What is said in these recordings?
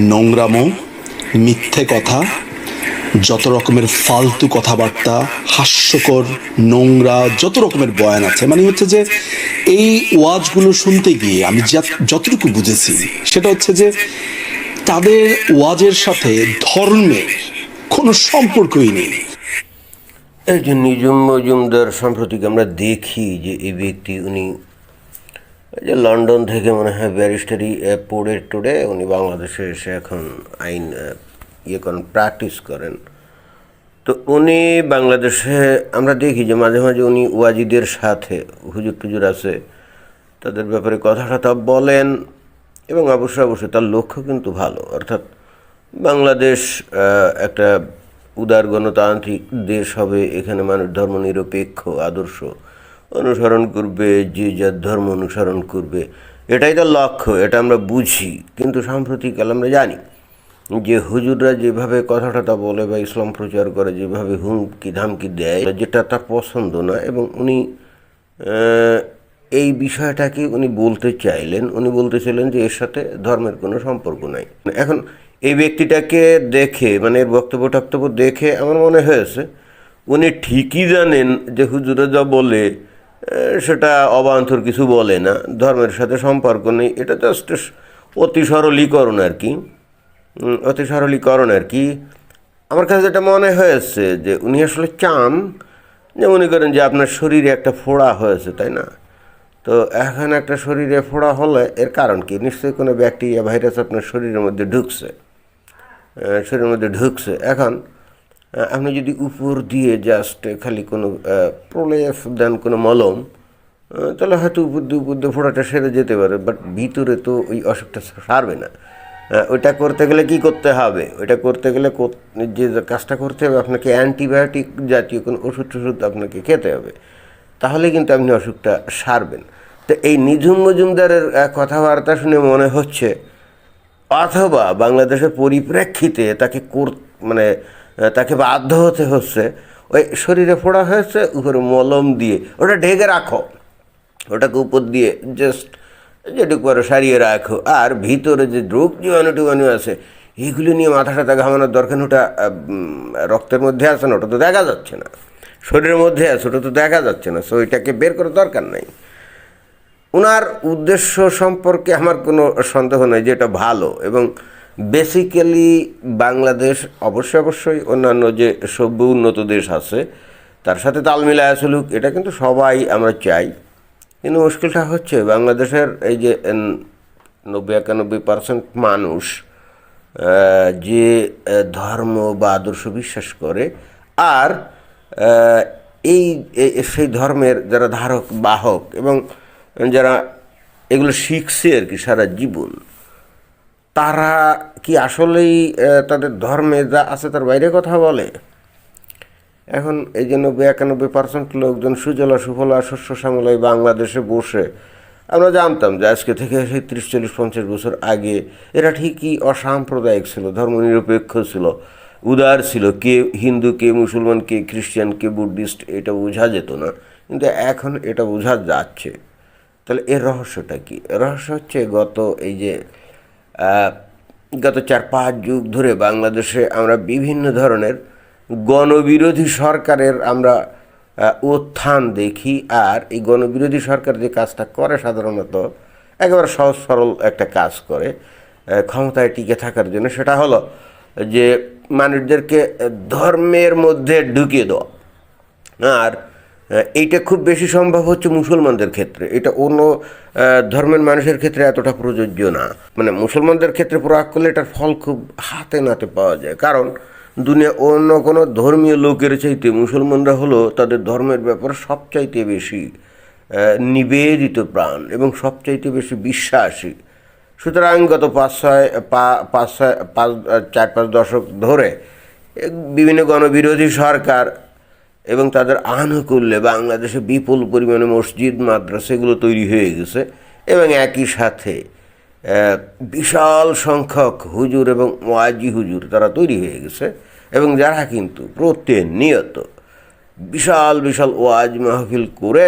নোংরামো, মিথ্যে কথা, যত রকমের ফালতু কথাবার্তা, হাস্যকর, নোংরা, যত রকমের বয়ান আছে। মানে হচ্ছে যে, এই ওয়াজগুলো শুনতে গিয়ে আমি যতটুকু বুঝেছি, সেটা হচ্ছে যে, তাদের ওয়াজের সাথে ধর্মের কোনো সম্পর্কই নেই। যে নিজুম মজুমদার সাম্প্রতিক আমরা দেখি যে, এই ব্যক্তি উনি এই যে লন্ডন থেকে মনে হয় ব্যারিস্টারি পড়ে টড়ে উনি বাংলাদেশে এসে এখন আইন ইয়ে করেন প্র্যাকটিস করেন। তো উনি বাংলাদেশে, আমরা দেখি যে মাঝে মাঝে উনি ওয়াজিদের সাথে, হুজুর টুজুর আছে, তাদের ব্যাপারে কথা টথা বলেন এবং অবশ্যই অবশ্যই তার লক্ষ্য কিন্তু ভালো। অর্থাৎ বাংলাদেশ একটা উদার গণতান্ত্রিক দেশ হবে, এখানে মানুষ ধর্মনিরপেক্ষ, আদর্শ অনুসরণ করবে যে যার ধর্ম অনুসরণ করবে। এটাই তার লক্ষ্য, এটা আমরা বুঝি, কিন্তু সাম্প্রতিককাল আমরা জানি যে হুজুররা যেভাবে কথা টথা বলে বা ইসলাম প্রচার করে, যেভাবে হুমকি ধামকি দেয়, যেটা তার পছন্দ না এবং উনি এই বিষয়টাকে উনি বলতে চাইলেন, উনি বলতে চাইলেন যে এর সাথে ধর্মের কোনো সম্পর্ক নাই। এখন এই ব্যক্তিটাকে দেখে মানে এর বক্তব্য টক্তব্য দেখে আমার মনে হয়েছে, উনি ঠিকই জানেন যে হুজুরে যা বলে সেটা অবান্তর কিছু বলে না, ধর্মের সাথে সম্পর্ক নেই, এটা জাস্ট অতি সরলীকরণ আর কি। অতি সরলীকরণ আর কি। আমার কাছে যেটা মনে হয়েছে যে উনি আসলে চান, যে মনে করেন যে আপনার শরীরে একটা ফোড়া হয়েছে, তাই না? তো এখন একটা শরীরে ফোড়া হলে এর কারণ কি? নিশ্চয়ই কোনো ব্যাকটেরিয়া, ভাইরাস আপনার শরীরের মধ্যে ঢুকছে। শরীরের মধ্যে ঢুকছে। এখন আপনি যদি উপর দিয়ে জাস্ট খালি কোনো আহ, প্রলেপ দেন কোনো মলম তাহলে হয়তো উপর দিয়ে উপর দিয়ে ফোড়াটা সেরে যেতে পারে বাট ভিতরে তো ওই অসুখটা সারবে না। ওইটা করতে গেলে কি করতে হবে? ওইটা করতে গেলে যে কাজটা করতে হবে আপনাকে অ্যান্টিবায়োটিক জাতীয় কোনো ওষুধ টষুধ আপনাকে খেতে হবে। তাহলে কিন্তু আপনি অসুখটা সারবেন। তো এই নিঝুম মজুমদারের কথাবার্তা শুনে মনে হচ্ছে অথবা বাংলাদেশের পরিপ্রেক্ষিতে তাকে কোর মানে তাকে বাধ্য হতে হচ্ছে, ওই শরীরে ফোড়া হয়েছে, উপরে মলম দিয়ে, ওটা ঢেকে রাখো। ওটাকে উপর দিয়ে জাস্ট যেটুকু পারো সারিয়ে রাখো। আর ভিতরে যে রোগ জীবাণু টিবাণু আছে, এগুলো নিয়ে মাথা ঘামানোর দরকার ওটা রক্তের মধ্যে আছে না, ওটা তো দেখা যাচ্ছে না। শরীরের মধ্যে আছে, ওটা তো দেখা যাচ্ছে না সো এটাকে বের করার দরকার নাই। ওনার উদ্দেশ্য সম্পর্কে আমার কোনো সন্দেহ নেই যে এটা ভালো, এবং বেসিক্যালি বাংলাদেশ অবশ্যই অবশ্যই, অন্যান্য যে সভ্য উন্নত দেশ আছে, তার সাথে তাল মিলায় চলুক, এটা কিন্তু সবাই আমরা চাই। কিন্তু মুশকিলটা হচ্ছে, বাংলাদেশের এই যে নব্বই একানব্বই পার্সেন্ট মানুষ যে ধর্ম বা আদর্শ বিশ্বাস করে, আর এই এই- সেই ধর্মের যারা ধারক, বাহক এবং যারা এগুলো শিখছে আর কি সারা জীবন তারা কি আসলেই তাদের ধর্মে যা আছে তার বাইরে কথা বলে? এখন এই যে নব্বই একানব্বই পার্সেন্ট লোকজন সুজলা, সুফলা, শস্য শ্যামলায় বাংলাদেশে বসে, আমরা জানতাম যে আজকে থেকে সেই তিরিশ, চল্লিশ, পঞ্চাশ বছর আগে এরা ঠিকই অসাম্প্রদায়িক ছিল, ধর্মনিরপেক্ষ ছিল, উদার ছিল। কে হিন্দু, কে মুসলমান, কে খ্রিস্টান, কে বুদ্ধিস্ট, এটা বোঝা যেত না। কিন্তু এখন এটা বোঝা যাচ্ছে। তাহলে এর রহস্যটা কি? রহস্য হচ্ছে গত এই যে গত চার পাঁচ যুগ ধরে বাংলাদেশে আমরা বিভিন্ন ধরনের গণবিরোধী সরকারের আমরা উত্থান দেখি। আর এই গণবিরোধী সরকার যে কাজটা করে সাধারণত একেবারে সহজ সরল একটা কাজ করে ক্ষমতায় টিকে থাকার জন্য, সেটা হলো যে মানুষদেরকে ধর্মের মধ্যে ঢুকিয়ে দেওয়া। আর এইটা খুব বেশি সম্ভব হচ্ছে মুসলমানদের ক্ষেত্রে। এটা অন্য ধর্মের মানুষের ক্ষেত্রে এতটা প্রযোজ্য না। মানে মুসলমানদের ক্ষেত্রে প্রয়োগ করলে এটার ফল খুব হাতে নাতে পাওয়া যায়। কারণ দুনিয়া অন্য কোনো ধর্মীয় লোকের চাইতে মুসলমানরা হলো তাদের ধর্মের ব্যাপারে সবচাইতে বেশি নিবেদিত প্রাণ এবং সবচাইতে বেশি বিশ্বাসী। সুতরাং গত পাঁচ ছয় পাঁচ ছয়, পাঁচ, চার, পাঁচ দশক ধরে বিভিন্ন গণবিরোধী সরকার এবং তাদের আনুকূল্যে বাংলাদেশে বিপুল পরিমাণে মসজিদ, মাদ্রাসা এগুলো তৈরি হয়ে গেছে। এবং একই সাথে বিশাল সংখ্যক হুজুর এবং ওয়াজি হুজুর তারা তৈরি হয়ে গেছে। এবং যারা কিন্তু প্রতিনিয়ত বিশাল বিশাল ওয়াজ মাহফিল করে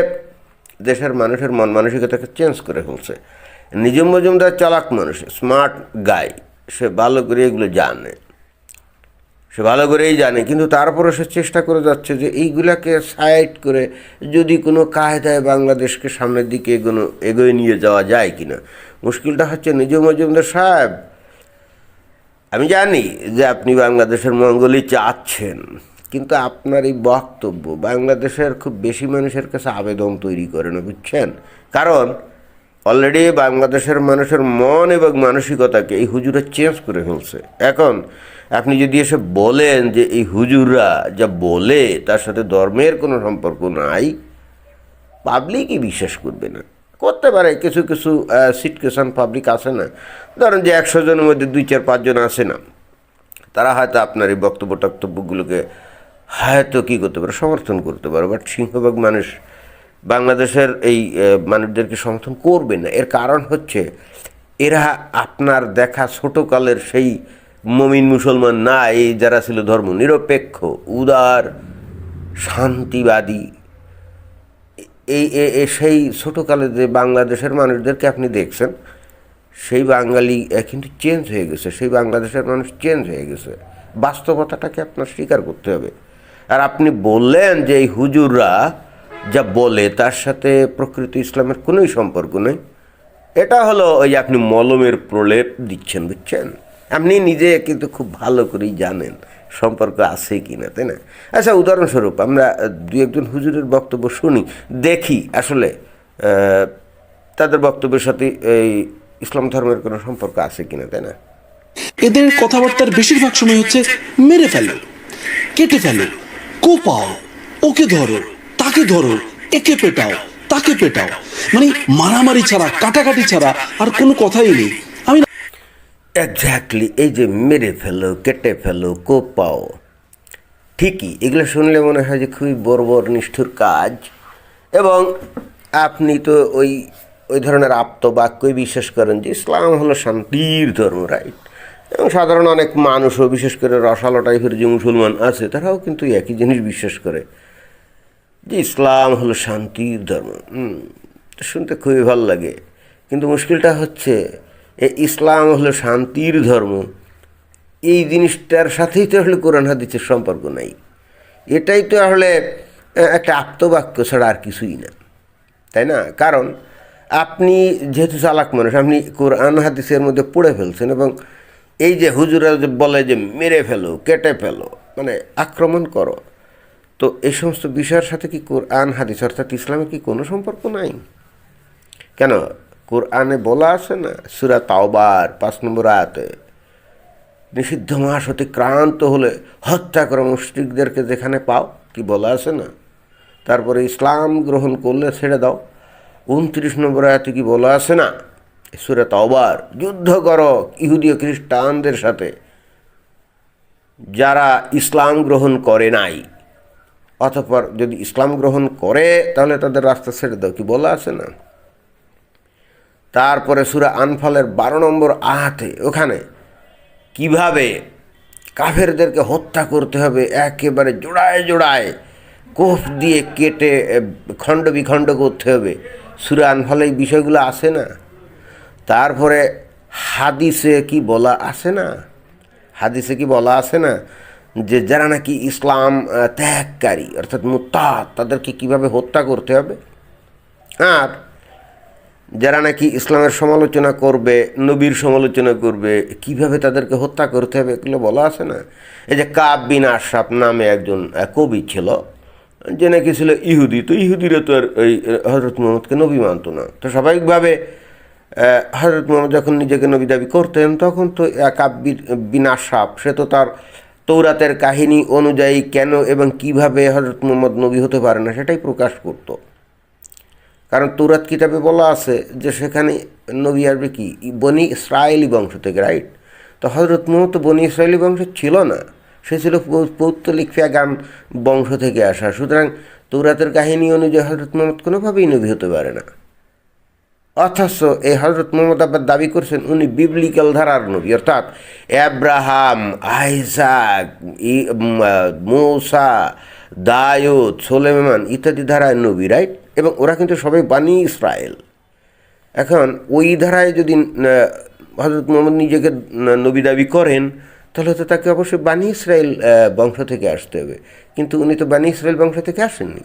দেশের মানুষের মন মানসিকতাকে চেঞ্জ করে ফেলছে। নিজম মজুমদার চালাক মানুষ, স্মার্ট গাই, সে ভালো করে এগুলো জানে। সে ভালো করেই জানে, কিন্তু তারপরে সে চেষ্টা করে যাচ্ছে যে এইগুলাকে সাইড করে যদি কোনো কায়দায় বাংলাদেশকে সামনের দিকে এগোনো, এগোয়ে নিয়ে যাওয়া যায় কিনা। মুশকিলটা হচ্ছে নিজ মজুমদার সাহেব, আমি জানি যে আপনি বাংলাদেশের মঙ্গলই চাচ্ছেন, কিন্তু আপনার এই বক্তব্য বাংলাদেশের খুব বেশি মানুষের কাছে আবেদন তৈরি করে না, বুঝছেন? কারণ অলরেডি বাংলাদেশের মানুষের মন এবং মানসিকতাকে এই হুজুরা চেঞ্জ করে ফেলছে। এখন আপনি যদি এসে বলেন যে এই হুজুররা যা বলে তার সাথে ধর্মের কোনো সম্পর্ক নাই পাবলিকই বিশ্বাস করবে না। করতে পারে, কিছু কিছু সিটকেশন পাবলিক আসে না। ধরেন যে একশো জনের মধ্যে দুই চার পাঁচজন আসে না। তারা হয়তো আপনার এই বক্তব্য টক্তব্যগুলোকে হয়তো কী করতে পারে? সমর্থন করতে পারে। বাট সিংহভাগ মানুষ বাংলাদেশের এই মানুষদেরকে সমর্থন করবে না। এর কারণ হচ্ছে, এরা আপনার দেখা ছোটকালের সেই মমিন মুসলমান না এই যারা ছিল ধর্ম নিরপেক্ষ, উদার, শান্তিবাদী। এই সেই ছোটোকালে যে বাংলাদেশের মানুষদেরকে আপনি দেখছেন, সেই বাঙালি কিন্তু চেঞ্জ হয়ে গেছে। সেই বাংলাদেশের মানুষ চেঞ্জ হয়ে গেছে। বাস্তবতাটাকে আপনার স্বীকার করতে হবে। আর আপনি বললেন যে এই হুজুররা যা বলে, তার সাথে প্রকৃত ইসলামের কোনোই সম্পর্ক নেই। এটা হলো ওই আপনি মলমের প্রলেপ দিচ্ছেন, বুঝছেন? আপনি নিজে কিন্তু খুব ভালো করেই জানেন সম্পর্ক আছে কি না, তাই না? আচ্ছা উদাহরণস্বরূপ আমরা দু একজন হুজুরের বক্তব্য শুনি, দেখি আসলে তাদের বক্তব্যের সাথে এই ইসলাম ধর্মের কোনো সম্পর্ক আছে কিনা তাই না? এদের কথাবার্তার বেশিরভাগ সময় হচ্ছে, মেরে ফেলো, কেটে ফেলো, কোপাও, ওকে ধরো, তাকে ধরো, একে পেটাও, তাকে পেটাও। মানে মারামারি ছাড়া, কাটাকাটি ছাড়া আর কোনো কথাই নেই। আমি এক্স্যাক্টলি এই যে মেরে ফেলো, কেটে ফেলো, কোপাও। ঠিকই, এগুলো শুনলে মনে হয় যে খুবই বর্বর নিষ্ঠুর কাজ। এবং আপনি তো ওই ওই ধরনের আপ্তবাক্যই বিশ্বাস করেন যে ইসলাম হলো শান্তির ধর্ম রাইট এবং সাধারণ অনেক মানুষও, বিশেষ করে রসালো টাইপের যে মুসলমান আছে, তারাও কিন্তু একই জিনিস বিশ্বাস করে যে ইসলাম হলো শান্তির ধর্ম। শুনতে খুবই ভালো লাগে। কিন্তু মুশকিলটা হচ্ছে ইসলাম হলো শান্তির ধর্ম। এই জিনিসটার সাথেই তো আসলে কোরআন হাদিসের সম্পর্ক নাই। এটাই তো আসলে একটা আত্মবাক্য ছাড়া আর কিছুই না। তাই না? কারণ আপনি যেহেতু চালাক মানুষ, আপনি কোরআন হাদিসের মধ্যে পড়ে ফেলছেন এবং এই যে হুজুরা বলে যে মেরে ফেলো, কেটে ফেলো মানে আক্রমণ করো, তো এই সমস্ত বিষয়ের সাথে কি কোরআন হাদিস অর্থাৎ ইসলামের কি কোনো সম্পর্ক নাই? কেন? কোরআনে বলা আছে না? সুরা তাওবার, পাঁচ নম্বর আয়াতে। নিষিদ্ধ মাস অতিক্রান্ত হলে হত্যা করো মুসলিকদেরকে যেখানে পাও, কি বলা আছে না? তারপরে ইসলাম গ্রহণ করলে ছেড়ে দাও। উনত্রিশ নম্বর আয়াতে কি বলা আছে না? সুরে তাওবার, যুদ্ধ করো ইহুদি ও খ্রিস্টানদের সাথে। যারা ইসলাম গ্রহণ করে নাই, অতঃপর যদি ইসলাম গ্রহণ করে, তাহলে তাদের রাস্তা ছেড়ে দাও, কি বলা আছে না? তারপরে সুরা আনফালের বারো নম্বর আহাতে ওখানে কীভাবে কাফেরদেরকে হত্যা করতে হবে, একেবারে জোড়ায় জোড়ায় কোফ দিয়ে কেটে খণ্ড বিখণ্ড করতে হবে। সুরা আনফালে এই বিষয়গুলো আসে না? তারপরে হাদিসে কি বলা আছে না? হাদিসে কি বলা আছে না যে যারা নাকি ইসলাম ত্যাগকারী, অর্থাৎ মুতাদ তাদেরকে কীভাবে হত্যা করতে হবে? আর যারা নাকি ইসলামের সমালোচনা করবে নবীর সমালোচনা করবে কীভাবে তাদেরকে হত্যা করতে হবে এগুলো বলা আছে না? এই যে কাব বিন আশরাফ নামে একজন কবি ছিল যে নাকি ছিল ইহুদি তো ইহুদিরা তো আর ওই হজরত মোহাম্মদকে নবী মানত না। তো স্বাভাবিকভাবে হজরত মোহাম্মদ যখন নিজেকে নবী দাবি করতেন তখন তো আহ, কাব বি- বিন আশরাফ সে তো তার তৌরাতের কাহিনী অনুযায়ী কেন এবং কীভাবে হজরত মোহাম্মদ নবী হতে পারে না সেটাই প্রকাশ করতো। কারণ তুরাত কিতাবে বলা আছে যে সেখানে নবী আসবে কি? বনি ইসরায়েলি বংশ থেকে রাইট তো হজরত মোহাম্মদ বনি ইসরায়েলি বংশ ছিল না। সে ছিল পৌত্তলিক ফ্যাগান বংশ থেকে আসা। সুতরাং তৌরাতের কাহিনী অনুযায়ী হজরত মোহাম্মদ কোনোভাবেই নবী হতে পারে না। অথচ এই হজরত মোহাম্মদ আব্বাস দাবি করছেন, উনি বিবলিক্যাল ধারার নবী। অর্থাৎ অ্যাব্রাহাম আইজাক ই- মৌসা দায়ুদ সোলেমান ইত্যাদি ধারায় নবী রাইট এবং ওরা কিন্তু সবাই বানি ইসরায়েল। এখন ওই ধারায় যদি হজরত মোহাম্মদ নিজেকে নবী দাবি করেন, তাহলে তো তাকে অবশ্যই বানি ইসরায়েল বংশ থেকে আসতে হবে। কিন্তু উনি তো বানি ইসরায়েল বংশ থেকে আসেননি।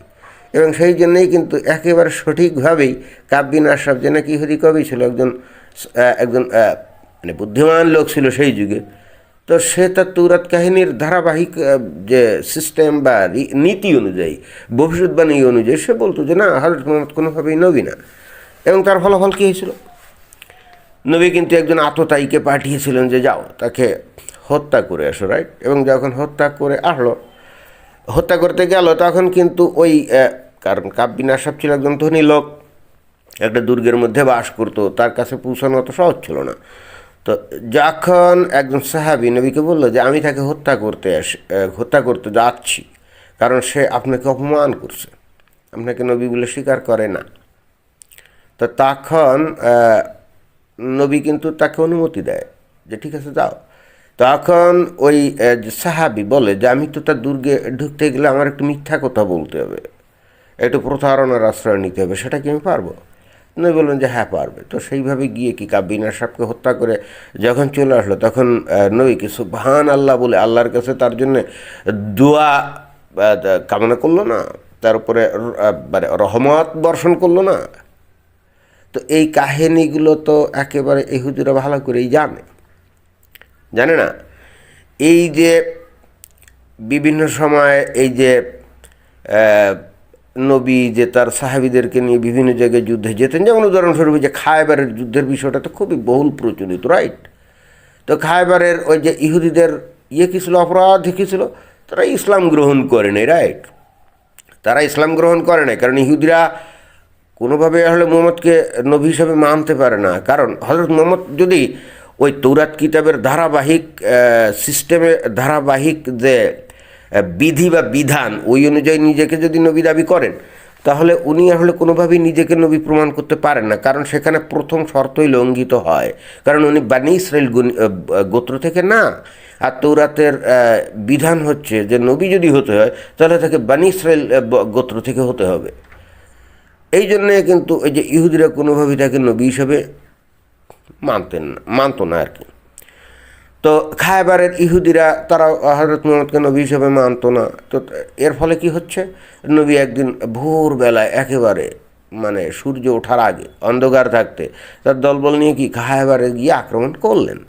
এবং সেই জন্যই কিন্তু একেবারে সঠিকভাবেই কাব্বিন আশরাফ, যে নাকি ইহুদি কবি ছিল, একজন একজন মানে বুদ্ধিমান লোক ছিল সেই যুগে তো সে তার তৌরাত কাহিনীর ধারাবাহিক যে সিস্টেম বা নীতি অনুযায়ী, ভবিষ্যৎবাণী অনুযায়ী সে বলতো যে না হজরত মোহাম্মদ কোনোভাবেই নবী না। এবং তার ফলাফল কী হয়েছিল? নবী কিন্তু একজন আততায়ীকে পাঠিয়েছিলেন যে যাও, তাকে হত্যা করে আসো রাইট এবং যখন হত্যা করে আসলো, হত্যা করতে গেল, তখন কিন্তু ওই কারণ কাব্বিন আসাব ছিল একজন ধনী লোক, একটা দুর্গের মধ্যে বাস করতো, তার কাছে পৌঁছানো অত সহজ ছিল না। তো যখন একজন সাহাবি নবীকে বলল যে, আমি তাকে হত্যা করতে আসি হত্যা করতে যাচ্ছি, কারণ সে আপনাকে অপমান করছে। আপনাকে নবী বলে স্বীকার করে না। তো তখন নবী কিন্তু তাকে অনুমতি দেয় যে, ঠিক আছে, যাও। তখন ওই সাহাবি বলে যে, আমি তো তার দুর্গে ঢুকতে গেলে আমার একটু মিথ্যা কথা বলতে হবে। একটু প্রতারণার আশ্রয় নিতে হবে, সেটা কি আমি পারব? নবী বললেন যে হ্যাঁ পারবে। তো সেইভাবে গিয়ে কি কাব্বিনা সাহেবকে হত্যা করে যখন চলে আসলো, তখন নবীকে সুবহান আল্লাহ বলে আল্লাহর কাছে তার জন্য দোয়া কামনা করল না? তার উপরে মানে রহমত বর্ষণ করল না? তো এই কাহিনীগুলো তো একেবারে ইহুদিরা ভালো করেই জানে। জানে না? এই যে বিভিন্ন সময় এই যে নবী যে তার সাহাবিদেরকে নিয়ে বিভিন্ন জায়গায় যুদ্ধে যেতেন। যেমন উদাহরণস্বরূপ যে খায়বারের যুদ্ধের বিষয়টা তো খুবই বহুল প্রচলিত রাইট তো খায়বারের ওই যে ইহুদিদের ইয়ে কী ছিল, অপরাধ কী ছিল? তারা ইসলাম গ্রহণ করে নাই রাইট তারা ইসলাম গ্রহণ করে নাই, কারণ ইহুদিরা কোনোভাবে হলে মোহাম্মদকে নবী হিসাবে মানতে পারে না। কারণ হজরত মোহাম্মদ যদি ওই তৌরাত কিতাবের ধারাবাহিক সিস্টেমে ধারাবাহিক যে বিধি বা বিধান ওই অনুযায়ী নিজেকে যদি নবী দাবি করেন, তাহলে উনি আসলে কোনোভাবেই নিজেকে নবী প্রমাণ করতে পারেন না। কারণ সেখানে প্রথম শর্তই লঙ্ঘিত হয়। কারণ উনি বানি ইসরায়েল গোত্র থেকে না। আর তৌরাতের বিধান হচ্ছে যে নবী যদি হতে হয়, তাহলে তাকে বানি ইসরায়েল গোত্র থেকে হতে হবে। এই জন্যে কিন্তু এই যে ইহুদিরা কোনোভাবেই তাকে নবী হিসেবে মানতেন না, মানতো না আর কি। তো খায়বারের ইহুদিরা তারা হজরত মোহাম্মদকে নবী হিসেবে মানতো না। তো এর ফলে কি হচ্ছে? নবী একদিন ভোরবেলায় একেবারে মানে সূর্য ওঠার আগে, অন্ধকার থাকতে, তার দলবল নিয়ে কি খায়বারে গিয়ে আক্রমণ করলেন?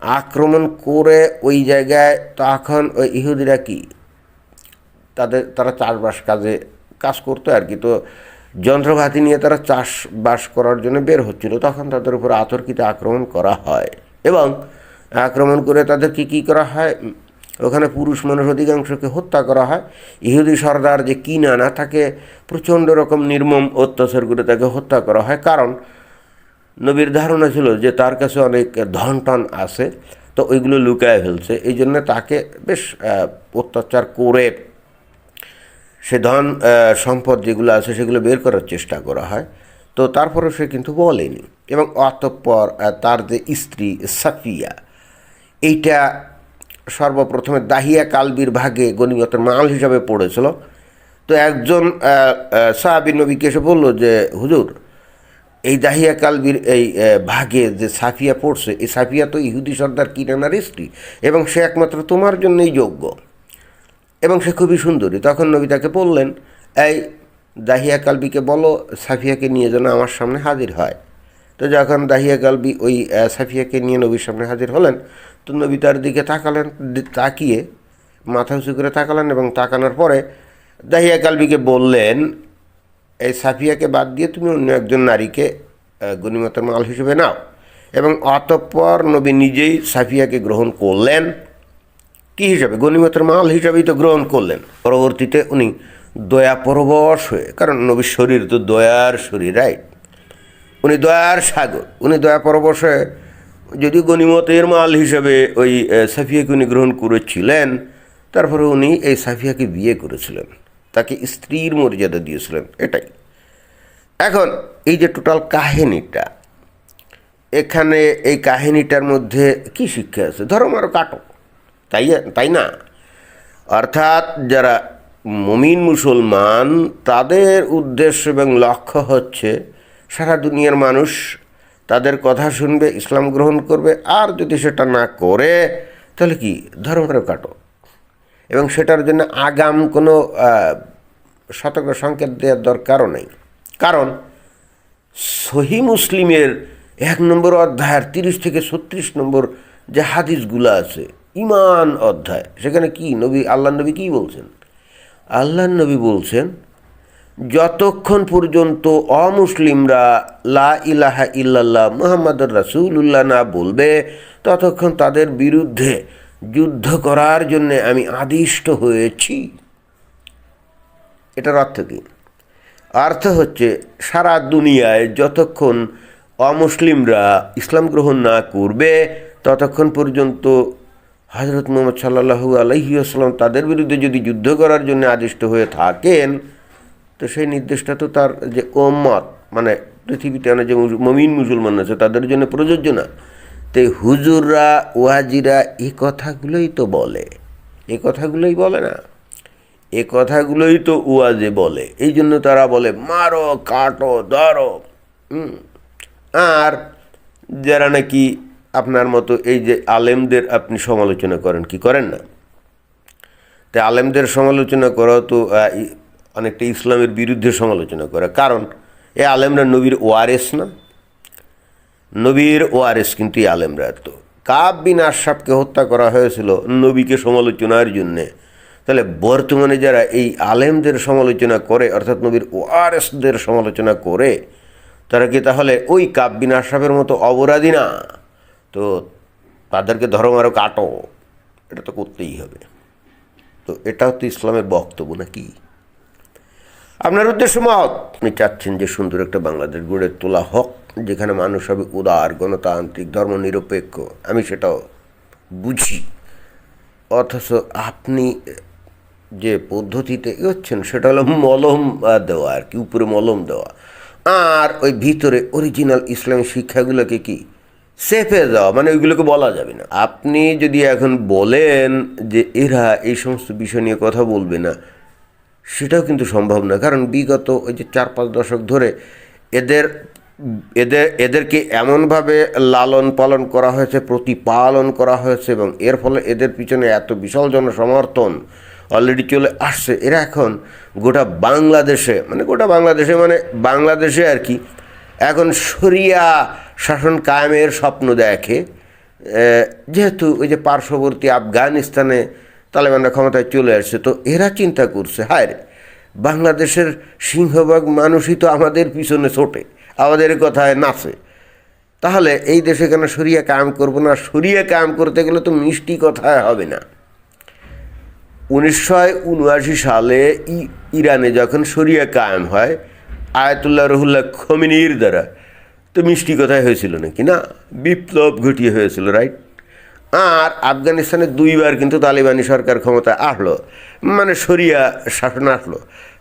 আক্রমণ করে ওই জায়গায় তখন ওই ইহুদিরা কি? তাদের, তারা চাষবাস কাজে, কাজ করতো আর কি। তো যন্ত্রপাতি নিয়ে তারা চাষবাস করার জন্য বের হচ্ছিল। তখন তাদের উপর আতর্কিত আক্রমণ করা হয়। এবং আক্রমণ করে তাদের কি করা হয়? ওখানে পুরুষ মানুষ অধিকাংশকে হত্যা করা হয়। ইহুদি সর্দার যে কিনানা তাকে প্রচণ্ড রকম নির্মম অত্যাচার করে তাকে হত্যা করা হয়। কারণ নবীর ধারণা ছিল যে তার কাছে অনেক ধন টন আছে, তো ওইগুলো লুকায় ফেলছে। এই জন্য তাকে বেশ অত্যাচার করে সে ধন সম্পদ যেগুলো আছে সেগুলো বের করার চেষ্টা করা হয়। তো তারপরে সে কিন্তু বলেনি। এবং অতঃপর তার যে স্ত্রী সাফিয়া এইটা সর্বপ্রথমে দাহিয়া কালবির ভাগে গণিমতের মাল হিসাবে পড়েছিল। তো একজন সাহাবি নবীকে এসে বলল যে, হুজুর, এই দাহিয়া কালবির এই ভাগে যে সাফিয়া পড়ছে, এই সাফিয়া তো ইহুদি সর্দার কিরানার স্ত্রী এবং সে একমাত্র তোমার জন্যই যোগ্য এবং সে খুবই সুন্দরী। তখন নবী তাকে বললেন, এই দাহিয়া কালবিকে বলো, সাফিয়াকে নিয়ে যেন আমার সামনে হাজির হয়। তো যখন দাহিয়া কালবি ওই সাফিয়াকে নিয়ে নবীর সামনে হাজির হলেন তো নবী তার দিকে তাকালেন তাকিয়ে মাথা উঁচু করে তাকালেন এবং তাকানোর পরে দাহিয়া কালবিকে বললেন এই সাফিয়াকে বাদ দিয়ে তুমি অন্য একজন নারীকে আহ, গনিমতের মাল হিসেবে নাও। এবং অতঃপর নবী নিজেই সাফিয়াকে গ্রহণ করলেন। কি হিসাবে? গনিমতের মাল হিসাবেই তো গ্রহণ করলেন। পরবর্তীতে উনি দয়া পরবশ হয়ে কারণ নবীর শরীর তো দয়ার শরীর রাইট উনি দয়ার সাগর উনি দয়া পরবশ হয়ে যদি গনিমতের মাল হিসাবে ওই সাফিয়াকে উনি গ্রহণ করেছিলেন, তারপরে উনি এই সাফিয়াকে বিয়ে করেছিলেন। তাকে স্ত্রীর মর্যাদা দিয়েছিলেন, এটাই। এখন, এই যে টোটাল কাহিনীটা, এখানে এই কাহিনীটার মধ্যে কি শিক্ষা আছে? ধরো আরও কাটো তাই তাই না? অর্থাৎ যারা মমিন মুসলমান, তাদের উদ্দেশ্য এবং লক্ষ্য হচ্ছে, সারা দুনিয়ার মানুষ তাদের কথা শুনবে, ইসলাম গ্রহণ করবে, আর যদি সেটা না করে, তাহলে কি? ধর্মেরও কাটো। এবং সেটার জন্য আগাম কোনো সতর্ক সংকেত দেওয়ার দরকারও নেই। কারণ সহি মুসলিমের এক নম্বর অধ্যায়ের তিরিশ থেকে ছত্রিশ নম্বর যে হাদিসগুলো আছে, ইমান অধ্যায়, সেখানে কি নবী আল্লাহ নবী কী বলছেন? আল্লাহ নবী বলছেন যতক্ষণ পর্যন্ত অমুসলিমরা লা ইলাহা ইল্লাল্লাহ মুহাম্মদুর রাসূলুল্লাহ না বলবে, ততক্ষণ তাদের বিরুদ্ধে যুদ্ধ করার জন্য আমি আদিষ্ট হয়েছি। এটার অর্থ কী? অর্থ হচ্ছে সারা দুনিয়ায় যতক্ষণ অমুসলিমরা ইসলাম গ্রহণ না করবে, ততক্ষণ পর্যন্ত হজরত মোহাম্মদ সাল্লাহু আলহি আসসালাম তাদের বিরুদ্ধে যদি যুদ্ধ করার জন্য আদিষ্ট হয়ে থাকেন তো সেই নির্দেশটা তো তার যে ওম্মত মানে পৃথিবীতে অনেক যে মমিন মুসলমান আছে, তাদের জন্য প্রযোজ্য না। তো হুজুররা, ওয়াজিরা এই কথাগুলোই তো বলে। এ কথাগুলোই বলে না। এ কথাগুলোই তো ওয়াজে বলে। এই জন্য তারা বলে, মারো, কাটো, ধরো। আর যারা নাকি আপনার মতো এই যে আলেমদের আপনি সমালোচনা করেন, কি করেন না? তাই আলেমদের সমালোচনা করাও তো অনেকটা ইসলামের বিরুদ্ধে সমালোচনা করা। কারণ এ আলেমরা নবীর ওয়ারেস না। নবীর ওয়ারেস কিন্তু এই আলেমরা তো কাব বিন আশরাফকে হত্যা করা হয়েছিল নবীকে সমালোচনার জন্যে। তাহলে বর্তমানে যারা এই আলেমদের সমালোচনা করে, অর্থাৎ নবীর ওয়ারেসদের সমালোচনা করে, তারা কি তাহলে ওই কাব বিন আশরাফের মতো অপরাধী না? তো তাদেরকে ধর্ম আরও কাটো। এটা তো করতেই হবে। তো এটা হচ্ছে ইসলামের বক্তব্য নাকি? আপনার উদ্দেশ্য মত আপনি চাচ্ছেন যে সুন্দর একটা বাংলাদেশ গড়ে তোলা হোক, যেখানে মানুষ হবে উদার, গণতান্ত্রিক, ধর্মনিরপেক্ষ। আমি সেটাও বুঝি। অথচ আপনি যে পদ্ধতিতে এগোচ্ছেন, সেটা হলো মলম দেওয়া আর কি, উপরে মলম দেওয়া। আর ওই ভিতরে অরিজিনাল ইসলামী শিক্ষাগুলোকে কি সেফে দেওয়া? মানে ওইগুলোকে বলা যাবে না। আপনি যদি এখন বলেন যে এরা এই সমস্ত বিষয় নিয়ে কথা বলবে না সেটাও কিন্তু সম্ভব নয়। কারণ বিগত ওই যে চার, পাঁচ দশক ধরে এদের এদের, এদেরকে এমনভাবে লালন পালন করা হয়েছে, প্রতিপালন করা হয়েছে এবং এর ফলে এদের পিছনে এত বিশাল জনসমর্থন অলরেডি চলে আসছে। এরা এখন গোটা বাংলাদেশে মানে গোটা বাংলাদেশে মানে বাংলাদেশে আর কি, এখন শরিয়া শাসন কায়েমের স্বপ্ন দেখে। যেহেতু ওই যে পার্শ্ববর্তী আফগানিস্তানে তালেবানরা ক্ষমতায় চলে আসছে। তো এরা চিন্তা করছে, হায় বাংলাদেশের সিংহভাগ মানুষই তো আমাদের পিছনে ছোটে, আমাদের কথায় নাচে। তাহলে এই দেশে কেন সরিয়া কায়েম করব না? সরিয়ে কায়েম করতে গেলে তো মিষ্টি কথায় হবে না। উনিশশো উনআশি সালে ইরানে যখন শরিয়া কায়েম হয়, আয়াতুল্লাহ রহুল্লাহ খমিনির দ্বারা, তো মিষ্টি কথায় হয়েছিল নাকি? না, বিপ্লব ঘটিয়ে হয়েছিল রাইট আর আফগানিস্তানে দুইবার কিন্তু তালিবানি সরকার ক্ষমতায় আসলো। মানে শরিয়া শাসন আসলো।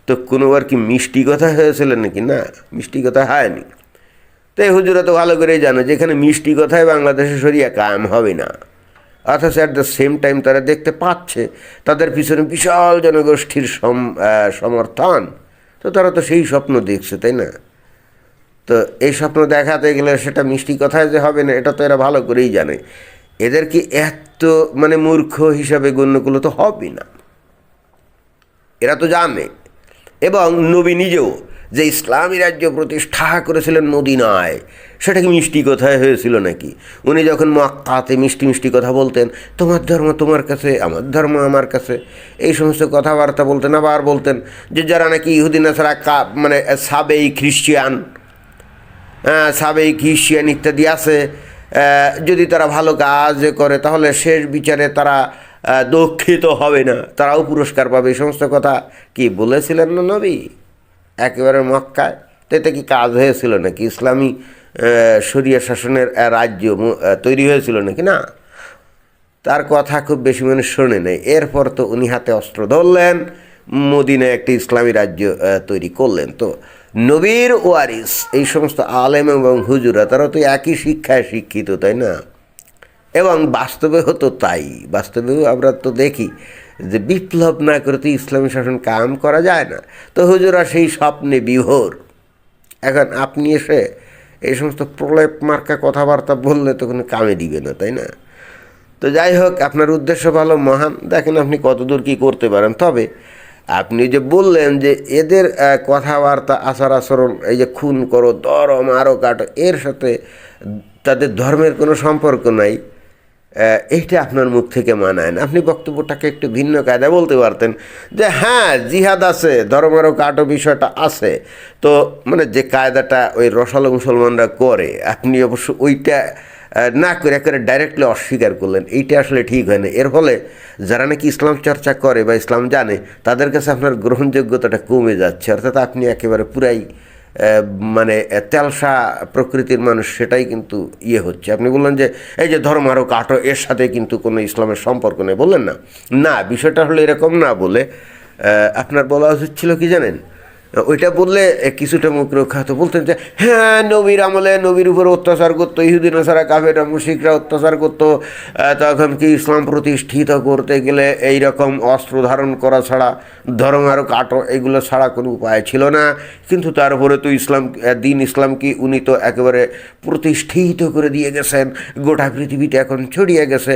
তো কোনোবার কি মিষ্টি কথা হয়েছিল নাকি? না, মিষ্টি কথা হয়নি। তো এই হুজুরা তো ভালো করেই জানে, যেখানে মিষ্টি কথায় বাংলাদেশে সরিয়া কায়েম হবে না। অথচ অ্যাট দ্য সেম টাইম তারা দেখতে পাচ্ছে, তাদের পিছনে বিশাল জনগোষ্ঠীর সম সমর্থন। তো তারা তো সেই স্বপ্ন দেখছে, তাই না? তো এই স্বপ্ন দেখাতে গেলে সেটা মিষ্টি কথায় যে হবে না, এটা তো এরা ভালো করেই জানে। এদের কি এত মানে মূর্খ হিসাবে গণ্য করলে তো হবে না। এরা তো জানে। এবং নবী নিজেও যে ইসলামী রাজ্য প্রতিষ্ঠা করেছিলেন মদিনায় সেটা কি মিষ্টি কথায় হয়েছিল নাকি? উনি যখন মক্কাতে মিষ্টি মিষ্টি কথা বলতেন তোমার ধর্ম তোমার কাছে আমার ধর্ম আমার কাছে। এই সমস্ত কথাবার্তা বলতেন আবার বলতেন যে যারা নাকি ইহুদিন ছাড়া কা মানে সাবেই খ্রিস্টিয়ান হ্যাঁ, সাবেই খ্রিস্টিয়ান ইত্যাদি আছে যদি তারা ভালো কাজ করে, তাহলে শেষ বিচারে তারা দুঃখিত হবে না। তারাও পুরস্কার পাবে। এই সমস্ত কথা কি বলেছিলেন না নবী? একেবারে মক্কায়? তো এতে কি কাজ হয়েছিল নাকি? ইসলামী শরিয়া শাসনের রাজ্য তৈরি হয়েছিল নাকি? না। তার কথা খুব বেশি মানুষ শোনে নেই। এরপর তো উনি হাতে অস্ত্র ধরলেন। মদিনায় একটি ইসলামী রাজ্য তৈরি করলেন। তো নবীর ওয়ারিস, এই সমস্ত আলেম এবং হুজুরা, তারা তো একই শিক্ষায় শিক্ষিত, তাই না? এবং বাস্তবে হতো তাই। বাস্তবেও আমরা তো দেখি যে বিপ্লব না করে তো ইসলামী শাসন কাম করা যায় না। তো হুজুরা সেই স্বপ্নে বিভোর। এখন আপনি এসে এই সমস্ত প্রলেপ মার্কা কথাবার্তা বললে তো কোনো কামে দিবে না, তাই না? তো যাই হোক, আপনার উদ্দেশ্য ভালো, মহান। দেখেন আপনি কতদূর কী করতে পারেন। তবে আপনি যে বললেন যে এদের কথাবার্তা আচার আচরণ এই যে খুন করো দরম আরও কাটো, এর সাথে তাদের ধর্মের কোনো সম্পর্ক নাই এইটা আপনার মুখ থেকে মানায় না। আপনি বক্তব্যটাকে একটু ভিন্ন কায়দায় বলতে পারতেন যে হ্যাঁ জিহাদ আছে ধর্মেরও কাটো, বিষয়টা আছে। তো মানে যে কায়দাটা ওই রসালো মুসলমানরা করে, আপনি অবশ্য ওইটা না করে একেবারে ডাইরেক্টলি অস্বীকার করলেন। এইটা আসলে ঠিক হয় না এর ফলে যারা নাকি ইসলাম চর্চা করে বা ইসলাম জানে, তাদের কাছে আপনার গ্রহণযোগ্যতাটা কমে যাচ্ছে। অর্থাৎ আপনি একেবারে পুরাই মানে তেলসা প্রকৃতির মানুষ, সেটাই কিন্তু ইয়ে হচ্ছে। আপনি বললেন যে, এই যে ধর্ম আরও কাটো, এর সাথে কিন্তু কোনো ইসলামের সম্পর্ক নেই। বললেন না। না, বিষয়টা হলো এরকম না বলে আপনার বলা উচিত ছিল কি জানেন? ওইটা বললে কিছুটা মুখ রক্ষা হতো। বলতেন যে হ্যাঁ নবীর আমলে নবীর উপর অত্যাচার করতো ইহুদিন সারা কাফেরা মুশিকরা অত্যাচার করতো। তখন কি ইসলাম প্রতিষ্ঠিত করতে গেলে এই রকম অস্ত্র ধারণ করা ছাড়া, ধর্ম আরও কাটো, এগুলো ছাড়া কোনো উপায় ছিল না। কিন্তু তারপরে তো ইসলাম দিন ইসলাম কি উনি তো একেবারে প্রতিষ্ঠিত করে দিয়ে গেছেন। গোটা পৃথিবীতে এখন ছড়িয়ে গেছে।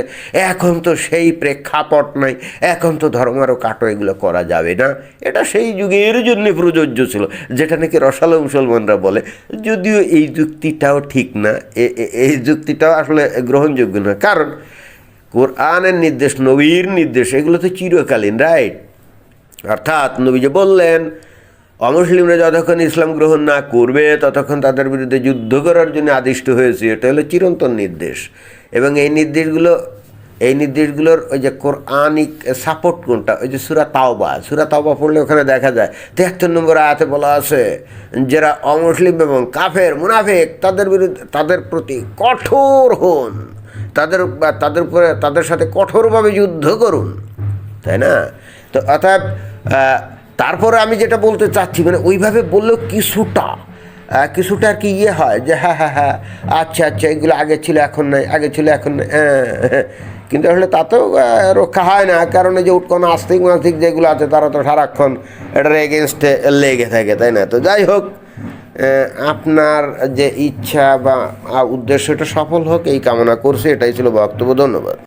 এখন তো সেই প্রেক্ষাপট নাই। এখন তো ধর্ম আরও কাটো, এগুলো করা যাবে না। এটা সেই যুগের জন্য প্রযোজ্য। ছিল, যেটা নাকি রসালো মুসলমানরা বলে। যদিও এই যুক্তিটাও ঠিক না এই যুক্তিটাও আসলে গ্রহণযোগ্য না কারণ কোরআনের নির্দেশ, নবীর নির্দেশ, এগুলো তো চিরকালীন রাইট অর্থাৎ নবী যে বললেন, অমুসলিমরা যতক্ষণ ইসলাম গ্রহণ না করবে, ততক্ষণ তাদের বিরুদ্ধে যুদ্ধ করার জন্য আদিষ্ট হয়েছে। এটা হলো চিরন্তন নির্দেশ। এবং এই নির্দেশগুলো এই নির্দেশগুলোর ওই যে কোরআনিক সাপোর্ট কোনটা? ওই যে সুরা তাওবা। সুরা তাওবা পড়লে ওখানে দেখা যায় তেহাত্তর নম্বর আয়াতে বলা আছে, যারা অমুসলিম এবং কাফের, মুনাফেক, তাদের বিরুদ্ধে, তাদের প্রতি কঠোর হন। তাদের তাদের উপরে, তাদের সাথে কঠোরভাবে যুদ্ধ করুন। তাই না? তো অর্থাৎ তারপরে আমি যেটা বলতে চাচ্ছি মানে ওইভাবে বললেও কিছুটা কিছুটা আর কি ইয়ে হয় যে হ্যাঁ হ্যাঁ হ্যাঁ আচ্ছা আচ্ছা এগুলো আগে ছিল, এখন নাই, আগে ছিল, এখন নাই হ্যাঁ হ্যাঁ। কিন্তু আসলে তাতেও রক্ষা হয় না। কারণ যে উৎকন আস্তিক মাস্তিক যেগুলো আছে, তারা তো সারাক্ষণ এটার এগেনস্টে লেগে থাকে, তাই না? তো যাই হোক আপনার যে ইচ্ছা বা উদ্দেশ্যটা সফল হোক, এই কামনা করছি। এটাই ছিল বক্তব্য। ধন্যবাদ।